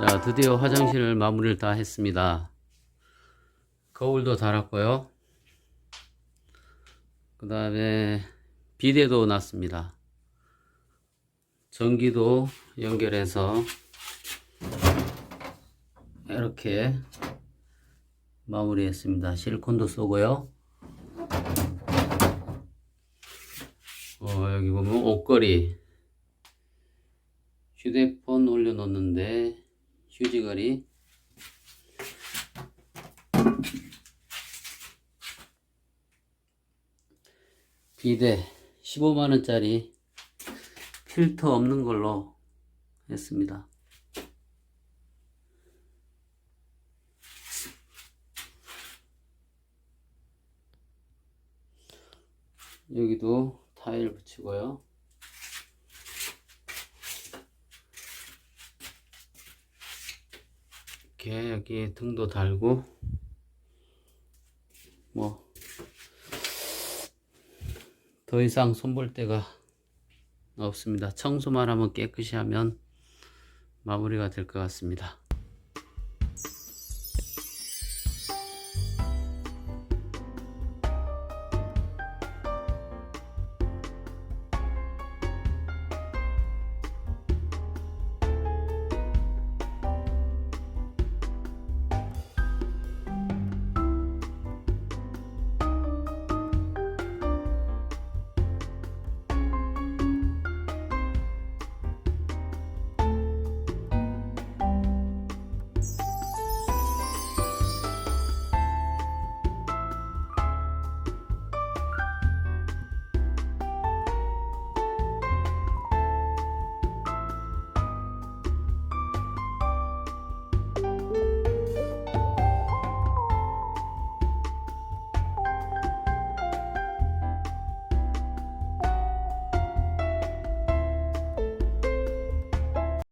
자, 드디어 화장실을 마무리를 다 했습니다. 거울도 달았고요. 그 다음에 비데도 놨습니다. 전기도 연결해서 이렇게 마무리했습니다. 실리콘도 쏘고요. 어, 여기 보면 옷걸이 휴대폰 올려놓는데 휴지거리 비데 15만원짜리 필터 없는 걸로 했습니다. 여기도 타일 붙이고요. 이렇게 여기 등도 달고 뭐 더 이상 손볼 데가 없습니다. 청소만 하면 깨끗이 하면 마무리가 될 것 같습니다.